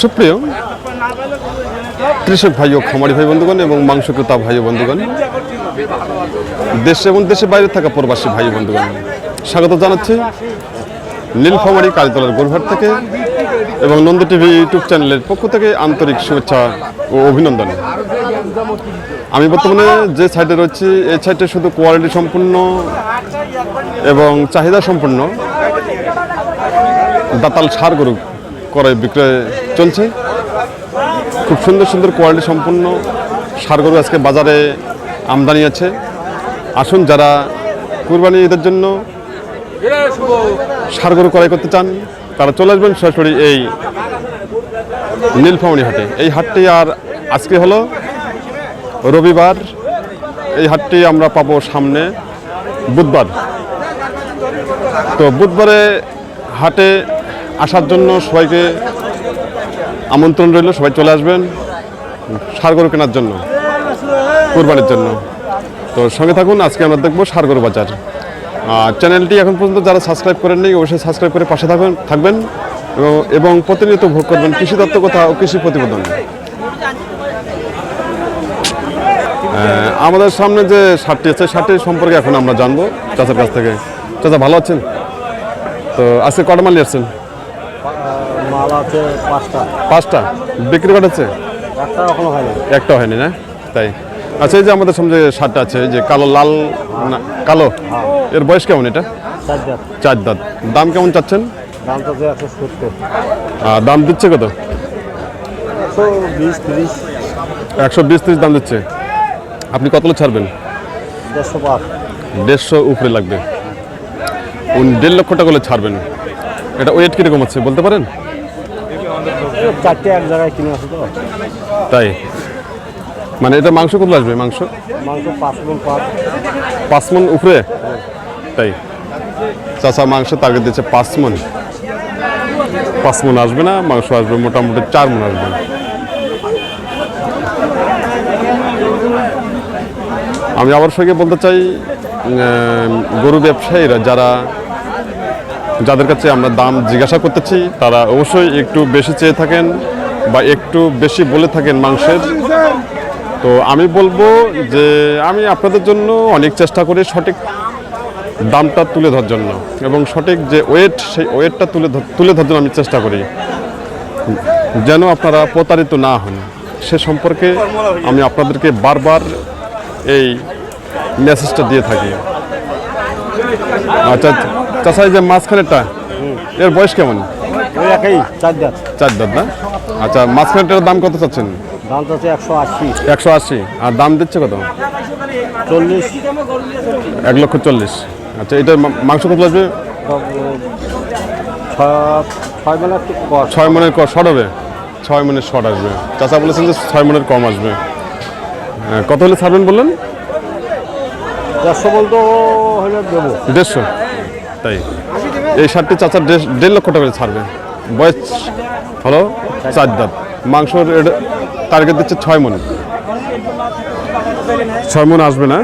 সুপ্রিয় কৃষক ভাই ও খামারি ভাই বন্ধুগণ এবং মাংস ক্রেতা ভাই বন্ধুগণ, দেশে এবং দেশে বাইরে থাকা প্রবাসী ভাই বন্ধুগণ, স্বাগত জানাচ্ছি নীলফামারি কালীতলার গোরঘাট থেকে এবং নন্দ টিভি ইউটিউব চ্যানেলের পক্ষ থেকে আন্তরিক শুভেচ্ছা ও অভিনন্দন। আমি বর্তমানে যে সাইডে রয়েছি, এই সাইডে শুধু কোয়ালিটি সম্পূর্ণ এবং চাহিদা সম্পন্ন দাতাল সার গরু করে বিক্রয় চলছে। খুব সুন্দর সুন্দর কোয়ালিটি সম্পন্ন সার গরু আজকে বাজারে আমদানি আছে। আসুন যারা কুরবানি ঈদের জন্য সার গরু ক্রয় করতে চান, তারা চলে আসবেন সরাসরি এই নীলফামণি হাটে। এই হাটটি আর আজকে হলো রবিবার। এই হাটটি আমরা পাবো সামনে বুধবার। তো বুধবারে হাটে আসার জন্য সবাইকে আমন্ত্রণ রইল, সবাই চলে আসবেন সার গরু কেনার জন্য, কোরবানির জন্য। তো সঙ্গে থাকুন, আজকে আমরা দেখব সার গরু বাজার। আর চ্যানেলটি এখন পর্যন্ত যারা সাবস্ক্রাইব করেননি অবশ্যই সাবস্ক্রাইব করে পাশে থাকবেন থাকবেন এবং- প্রতিনিয়ত ভোগ করবেন কৃষি তত্ত্ব কথা ও কৃষি প্রতিবেদন। আমাদের সামনে যে সারটি আছে শার্টটি সম্পর্কে এখন আমরা জানব চাচার কাছ থেকে। চাচা, ভালো আছেন? তো আজকে কটা মাল আসছেন? মাল আছে পাঁচটা। পাঁচটা? বিক্রি হচ্ছে একটা এখনও হয়নি। একটা হয়নি না? তাই। আচ্ছা এই যে আমাদের সামনে শার্টটা আছে যে কালো লাল না কালো এর বয়স কেমন এটা? চার দাঁত। দাম কেমন চাচ্ছেন? দাম তো একশো সত্তর। দাম দিচ্ছে কত? একশো বিশ তিরিশ। একশো বিশ ত্রিশ দাম দিচ্ছে। আপনি কতগুলো ছাড়বেন? দেড়শো উপরে লাগবে। উনি দেড় লক্ষ টাকা করে ছাড়বেন। এটা ওয়েট কীরকম আছে বলতে পারেন? চারটে এক জায়গায় কিনে তো। তাই? মানে এটা মাংস কত আসবে? মাংস? মাংস পাঁচ মন পাঁচ। পাঁচ মন উপরে? তাই? চাষা মাংস টার্গেট দিচ্ছে পাঁচ মন। পাঁচ মন আসবে না মাংস আসবে মোটামুটি চার মন আসবে। আমি আবার সঙ্গে বলতে চাই গরু ব্যবসায়ীরা যারা যাদের কাছে আমরা দাম জিজ্ঞাসা করতেছি, তারা অবশ্যই একটু বেশি চেয়ে থাকেন বা একটু বেশি বলে থাকেন মাংসের। তো আমি বলব যে আমি আপনাদের জন্য অনেক চেষ্টা করি সঠিক দামটা তুলে ধরার জন্য এবং সঠিক যে ওয়েট সেই ওয়েটটা তুলে তুলে ধরার জন্য আমি চেষ্টা করি। যেন আপনারা প্রতারিত না হন। সে সম্পর্কে আমি আপনাদেরকে বারবার এই মেসেজটা দিয়ে থাকি। আচ্ছা চাষা যে মাঝখানেরটা? এর বয়স কেমন? ওই একই চার জাত চার দাঁত না? আচ্ছা মাঝখানেরটার দাম কত চাচ্ছেন? দাম একশো আশি। একশো আশি। আর দাম দিচ্ছে কত? চল্লিশ। এক লক্ষ চল্লিশ। আচ্ছা এটার মাংস কত ছ- ছয় মানে ছয় মনের শর্ট হবে? ছয় মনের শর্ট আসবে। চাচা বলেছেন যে ছয় মনের কম আসবে। কত হলে ছাড়বেন বললেন? দেড়শো বলতো হলে দেবো। দেড়শো? তাই। এই শার্টটি চাচার দেড়- লক্ষ টাকা ছাড়বে। বয়স হলো চার দাঁত। মাংসর টার্গেট দিচ্ছে ছয় মন ছয় মন আসবে না?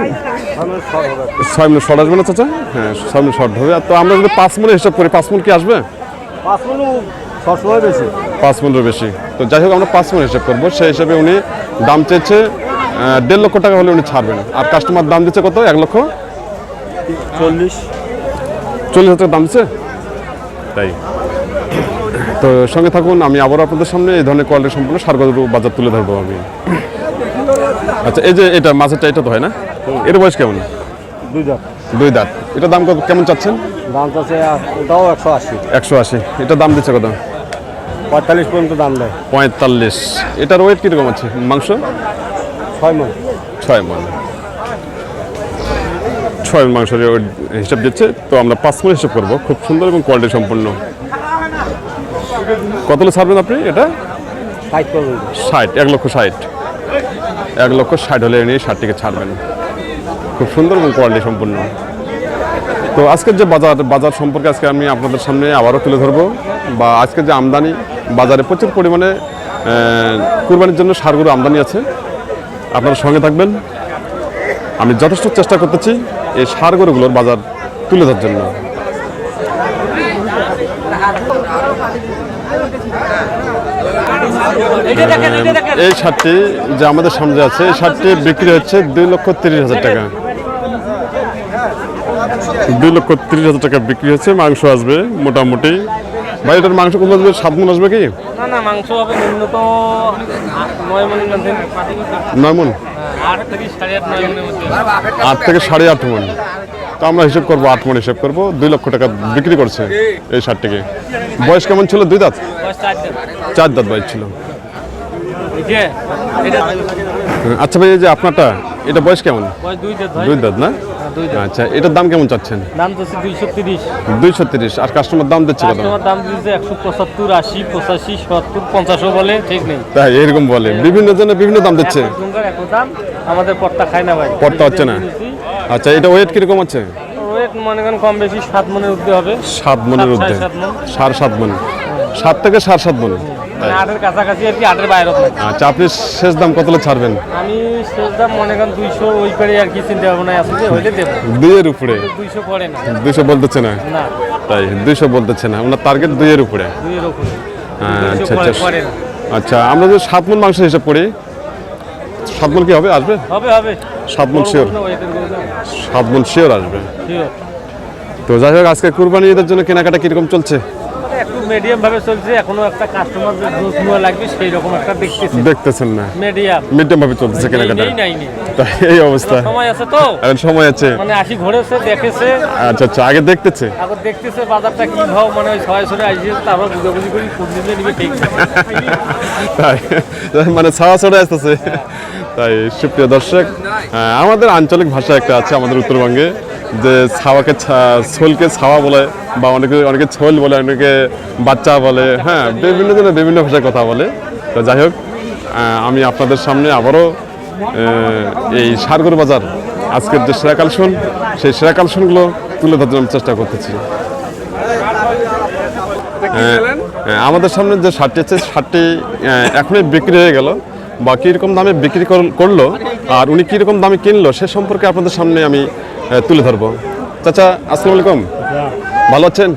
ছয় মন শর্ট আসবে না চাচা? হ্যাঁ ছয় মন শর্ট হবে। আর তো আমরা যদি পাঁচ মনে হিসাব করি পাঁচ মন কি আসবে? পাঁচ মন বেশি। মনের বেশি। তো যাই হোক আমরা পাঁচ মন হিসাব করব। সেই হিসাবে উনি দাম চেয়েছে দেড় লক্ষ টাকা হলে উনি ছাড়বেন। আর কাস্টমার দাম দিচ্ছে কত? এক লক্ষ? চল্লিশ। চল্লিশ হাজার টাকা দাম দিচ্ছে? তাই। তো সঙ্গে থাকুন আমি আবার আপনাদের সামনে এই ধরনের কোয়ালিটি সম্পূর্ণ সারগরু বাজার তুলে ধরবো আমি। আচ্ছা এই যে এটা মাছেরটা এটা তো হয় না? এর বয়স কেমন? দুই জাত দুই দাঁত। এটা দাম কত কেমন চাচ্ছেন? দাম আছে ওটাও একশো আশি। একশো আশি। এটা দাম দিচ্ছে কত? পঁয়তাল্লিশ পর্যন্ত দাম দেয়। পঁয়তাল্লিশ। এটার ওয়েট কীরকম আছে? মাংস? ছয় মন। ছয় মন। ছয় মন মাংসের হিসাব দিচ্ছে তো আমরা পাঁচ মন হিসাব করব। খুব সুন্দর এবং কোয়ালিটি সম্পন্ন। কতগুলো ছাড়বেন আপনি এটা? ষাট এক লক্ষ ষাট। এক লক্ষ ষাট হলে নিয়ে ষাটটিকে ছাড়বেন। খুব সুন্দর এবং কোয়ালিটি সম্পন্ন। তো আজকের যে বাজার বাজার সম্পর্কে আজকে আমি আপনাদের সামনে আবারও তুলে ধরবো বা আজকের যে আমদানি বাজারে প্রচুর পরিমাণে কুরবানির জন্য সারগুলো আমদানি আছে। আপনারা সঙ্গে থাকবেন। আমি যথেষ্ট চেষ্টা করতেছি এই সার গরুগুলোর বাজার তুলে ধরার জন্য। এই শার্টটি যে আমাদের সামনে আছে এই শার্টটি বিক্রি হচ্ছে দুই লক্ষ তিরিশ হাজার টাকা। দুই লক্ষ তিরিশ হাজার টাকা বিক্রি হচ্ছে মাংস আসবে মোটামুটি। ভাই এটার মাংস কত আসবে সাত মন আসবে কি? না না মাংস হবে নয় মন? আট থেকে সাড়ে আট মন তো আমরা হিসেব করব আট মন হিসেব করব। দুই লক্ষ টাকা বিক্রি করছে এই শার্টটিকে বয়স কেমন ছিল দুই দাঁত? চার দাঁত। বয়স ছিল। আচ্ছা ভাই এই যে আপনারটা এটা বয়স কেমন? বয়স দুই দাঁত না? হ্যাঁ, আচ্ছা এটার দাম কেমন চাচ্ছেন? দাম তো দুইশো তিরিশ। দুইশো তিরিশ। আর কাস্টমার দাম দিচ্ছে কাস্টমার দাম দিচ্ছে একশো পঁচাত্তর আশি পঁচাশি সত্তর পঞ্চাশও বলে ঠিক নেই। তাই এরকম বলে। বিভিন্ন জনে বিভিন্ন দাম দিচ্ছে। দাম। আমাদের পট্টা খায় না ভাই। পট্টা হচ্ছে না। আচ্ছা এটা ওয়েট কীরকম আছে? ওয়েট মনে করেন কম বেশি সাত মনের উর্ধে হবে। সাত মনের মণ। সাড়ে সাত মন। সাত থেকে সাড়ে সাত মন মানে আটের কাছাকাছি আর কি আটের বাইরে আচ্ছা আপনি শেষ দাম কত ছাড়বেন? আমি শেষ দাম মনে করেন দুইশো ওই আর কি চিন্তা ভাবনা আছে যে হইলে দেবো। দুইয়ের উপরে? দুইশো পড়ে না। দুইশো বলতেছে না? তাই দুইশো বলতেছে না। ওনার টার্গেট দুইয়ের উপরে? দুইয়ের উপরে। হ্যাঁ, আচ্ছা আচ্ছা। আচ্ছা আমরা যদি সাত মন মাংস হিসাব করি সাত মন কি হবে আসবে? হবে হবে। সাত মন শিওর সাত মন শিওর আসবে। তো যাই হোক আজকে কুরবানি ঈদের জন্য কেনাকাটা কীরকম চলছে? মিডিয়াম ভাবে চলছে এখনও একটা কাস্টমার লাগবে সেই রকম একটা দেখতেছি। দেখতেছেন না। মিডিয়াম মিডিয়াম ভাবে চলতেছে কেনাকাটা। নেই নাই নেই। এই অবস্থা। সময় আছে তো? এখন সময় আছে। মানে আসি ঘুরেছে দেখেছে। আচ্ছা আচ্ছা আগে দেখতেছে? আবার দেখতেছে বাজারটা কি ভাব মানে ওই ছয় ছড়ে আসছে তারপর বুঝাবুঝি করি কোন দিনে নিবে ঠিক তাই মানে চড়ে আসতেছে। তাই সুপ্রিয় দর্শক হ্যাঁ, আমাদের আঞ্চলিক ভাষা একটা আছে আমাদের উত্তরবঙ্গে। যে ছাওয়াকে ছা- ছোলকে ছাওয়া বলে বা অনেকে অনেকে ছোল বলে অনেকে বাচ্চা বলে হ্যাঁ বিভিন্ন জনের বিভিন্ন ভাষায় কথা বলে। তো যাই হোক আমি আপনাদের সামনে আবারও এই সারগর বাজার আজকের যে সেরা কালেকশন সেই সেরা কালেকশনগুলো তুলে ধরার চেষ্টা করতেছি। হ্যাঁ, হ্যাঁ, আমাদের সামনে যে শার্টটি আছে শার্টটি এখনই বিক্রি হয়ে গেল। বা কীরকম দামে বিক্রি কর- করল আর উনি কীরকম দামে কিনলো সে সম্পর্কে আপনাদের সামনে আমি তুলে ধরবো। চাচা আসসালামু আলাইকুম। ভালো আছেন?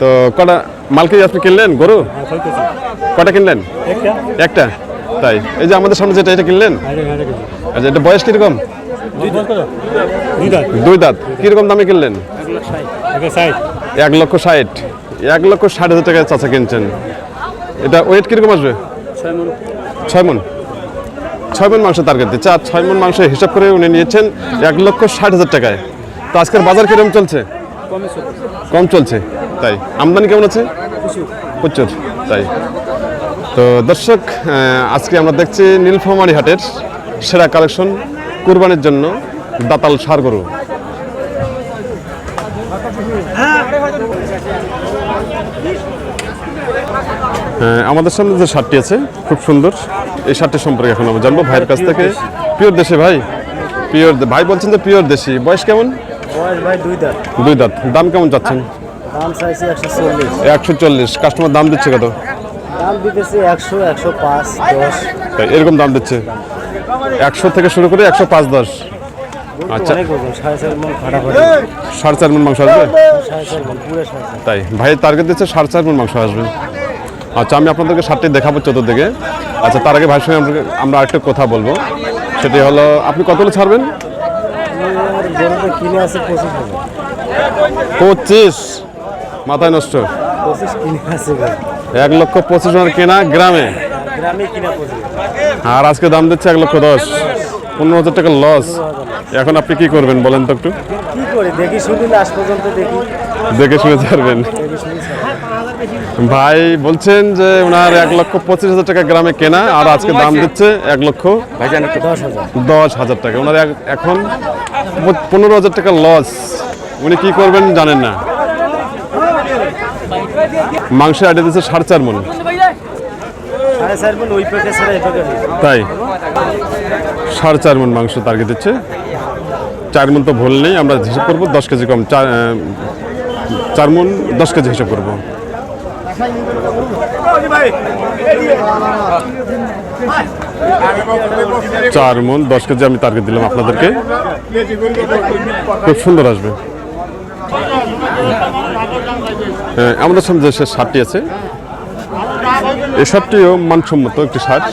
তো কটা মাল কি আপনি কিনলেন? গরু? কটা কিনলেন? একটা। তাই। এই যে আমাদের সামনে যেটা এটা কিনলেন? আচ্ছা এটা বয়স কীরকম? দুই দাঁত কীরকম দামে কিনলেন? এক লক্ষ ষাট। এক লক্ষ ষাট হাজার টাকায় চাচা কিনছেন। এটা ওয়েট কীরকম আসবে? ছয় মন। ছয় মন। মাংস টার্গেট দিচ্ছে। আর ছয় মন মাংস হিসাব করে উনি নিয়েছেন এক লক্ষ ষাট হাজার টাকায়। তো আজকের বাজার কীরকম চলছে? কম চলছে। তাই। আমদানি কেমন আছে? প্রচুর। তাই। তো দর্শক আজকে আমরা দেখছি নীলফামারী হাটের সেরা কালেকশন কুরবানির জন্য দাতাল সার গরু। আমাদের সামনে যে শার্টটি আছে, খুব সুন্দর। এই শার্টটি সম্পর্কে এখন আমরা জানব। ভাইয়ের কাছ থেকে। পিওর দেশে ভাই? পিওর ভাই বলছেন যে পিওর দেশি। বয়স কেমন? বয়স ভাই দুই দাঁত। দুই দাঁত। দাম কেমন চাচ্ছেন? দাম চাইছি একশো চল্লিশ। একশো চল্লিশ। কাস্টমার দাম দিচ্ছে কত? দাম দিতেছি একশো একশো পাঁচ দশ। তাই এরকম দাম দিচ্ছে। একশো থেকে শুরু করে একশো পাঁচ দশ। আচ্ছা। সাড়ে চার মন মাংস আসবে? তাই ভাই টার্গেট দিচ্ছে সাড়ে চার মন মাংস আসবে। আচ্ছা আমি আপনাদেরকে শার্টটি দেখাবো চতুর্দিকে। আচ্ছা তার আগে ভাইয়ের সঙ্গে আমরা- আরেকটা কথা বলব। সেটি হলো, আপনি কতগুলো ছাড়বেন? পঁচিশ। মাথায় নষ্ট। এক লক্ষ পঁচিশ হাজার কেনা গ্রামে। আর আজকে দাম দিচ্ছে এক লক্ষ দশ। পনেরো হাজার টাকা লস এখন আপনি কি করবেন বলেন তো একটু? কি করে? দেখি শুনি লাস্ট পর্যন্ত দেখি। দেখে শুনে ছাড়বেন। ভাই বলছেন যে ওনার এক লক্ষ পঁচিশ হাজার টাকা গ্রামে কেনা আর আজকে দাম দিচ্ছে এক লক্ষ দশ হাজার টাকা। ওনার এখন পনেরো হাজার টাকা লস উনি কি করবেন জানেন না? মাংস আইডে দিচ্ছে সাড়ে চার মন। তাই? সাড়ে চার মন মাংস টার্গেট দিচ্ছে। চার মন তো ভুল নেই আমরা হিসাব করব দশ কেজি কম চার চার মন দশ কেজি হিসাব করব। চার মন দশ কেজি আমি টার্গেট দিলাম আপনাদেরকে। খুব সুন্দর আসবে। হ্যাঁ, আমাদের সামনে যে সে শার্টটি আছে। এই শার্টটিও মানসম্মত একটি শার্ট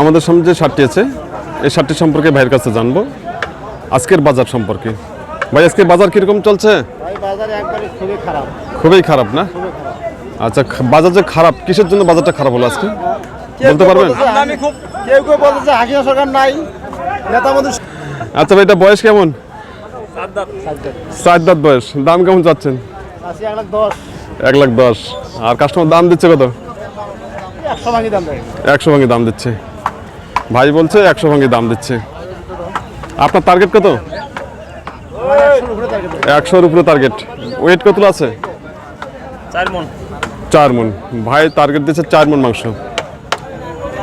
আমাদের সামনে যে শার্টটি আছে এই শার্টটি সম্পর্কে ভাইয়ের কাছে জানব। আজকের বাজার সম্পর্কে। ভাই আজকের বাজার কীরকম চলছে? ভাই বাজার একবারে খুবই খারাপ। খুবই খারাপ না? আচ্ছা বাজার যে খারাপ কিসের জন্য বাজারটা খারাপ হলো আজকে? বলতে পারবেন? আমি খুব কেউ কেউ বলতেছে হাসিনা সরকার নাই। নেতা আচ্ছা ভাই এটা বয়স কেমন? চার দাঁত বয়স। দাম কেমন চাচ্ছেন? এক লাখ দশ। এক লাখ দশ। আর কাস্টমার দাম দিচ্ছে কত? একশো ভাঙি দাম দেয়। একশো ভাঙি দাম দিচ্ছে। ভাই বলছে একশো ভাঙি দাম দিচ্ছে। আপনার টার্গেট কত? একশোর উপরে টার্গেট ওয়েট কত আছে? চার মন। চার মন। ভাই টার্গেট দিচ্ছে চার মন মাংস।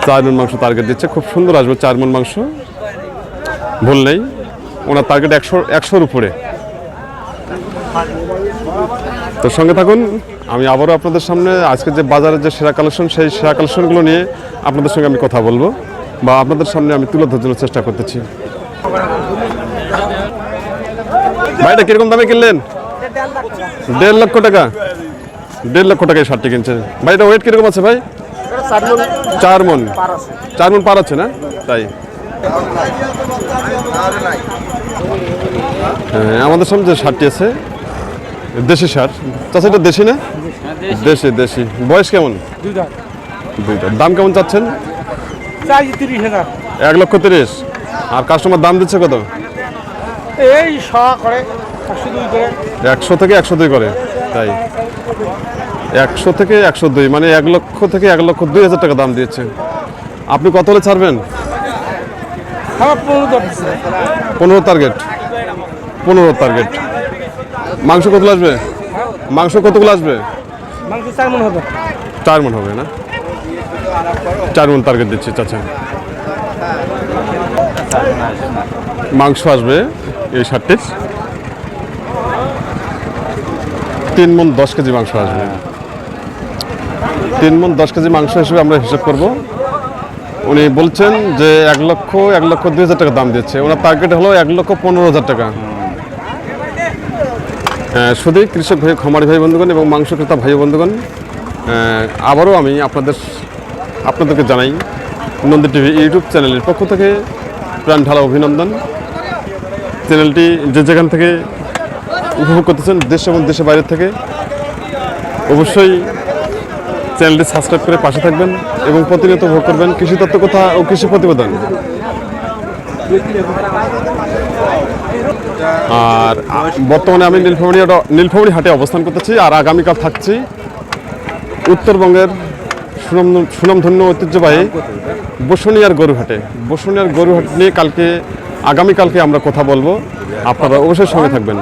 চার মন মাংস টার্গেট দিচ্ছে। খুব সুন্দর আসবে চার মন মাংস। ভুল নেই। ওনার টার্গেট একশো একশোর উপরে। তো সঙ্গে থাকুন আমি আবারও আপনাদের সামনে আজকে যে বাজারের যে সেরা কালেকশন সেই সেরা কালেকশনগুলো নিয়ে আপনাদের সঙ্গে আমি কথা বলব বা আপনাদের সামনে আমি তুলে ধরার জন্য চেষ্টা করতেছি। ভাইটা কীরকম দামে কিনলেন? দেড় লক্ষ টাকা। দেড় লক্ষ টাকায় শার্টটি কিনছেন। ভাই এটা ওয়েট কীরকম আছে ভাই? চার মন। চার মন পার আছে না? তাই। হ্যাঁ, আমাদের সামনে যে শার্টটি আছে দেশি শার্ট চাষা এটা দেশি না? দেশি দেশি। বয়স কেমন? দুইটা। দাম কেমন চাচ্ছেন? এক লক্ষ তিরিশ। আর কাস্টমার দাম দিচ্ছে কত? এই করে একশো থেকে একশো দুই করে তাই? একশো থেকে একশো দুই মানে এক লক্ষ থেকে এক লক্ষ দুই হাজার টাকা দাম দিয়েছে আপনি কত হলে ছাড়বেন? পনেরো টার্গেট পনেরো টার্গেট মাংস কতগুলো আসবে? মাংস কতগুলো আসবে? মাংস চার মন হবে। চার মন হবে না? চার মন টার্গেট দিচ্ছি চাচা। মাংস আসবে এই শার্টটির তিন মন দশ কেজি মাংস আসবে। তিন মন দশ কেজি মাংস হিসেবে আমরা হিসাব করব। উনি বলছেন যে এক লক্ষ এক লক্ষ দুই হাজার টাকা দাম দিচ্ছে। ওনার টার্গেট হলো এক লক্ষ পনেরো হাজার টাকা। শুধু কৃষক ভাই, খামারি ভাই বন্ধুগণ এবং মাংস ক্রেতা ভাই বন্ধুগণ আবারও আমি আপনাদের আপনাদেরকে জানাই, নন্দী টিভি ইউটিউব চ্যানেলের পক্ষ থেকে প্রাণ ঢালা অভিনন্দন। চ্যানেলটি যে যেখান থেকে উপভোগ করতেছেন, দেশ এবং দেশের বাইরে থেকে, অবশ্যই চ্যানেলটি সাবস্ক্রাইব করে পাশে থাকবেন এবং প্রতিনিয়ত উপভোগ করবেন কৃষি তত্ত্ব কথা ও কৃষি প্রতিবেদন। আর বর্তমানে আমি নীলফামুড়ি নীলফামুড়ি হাটে অবস্থান করতেছি আর আগামীকাল থাকছি উত্তরবঙ্গের সুনাম সুনামধন্য ঐতিহ্যবাহী বসুনিয়ার গরুহাটে বসুনিয়ার গরুহাট নিয়ে কালকে আগামীকালকে আমরা কথা বলব। আপনারা অবশ্যই সঙ্গে থাকবেন।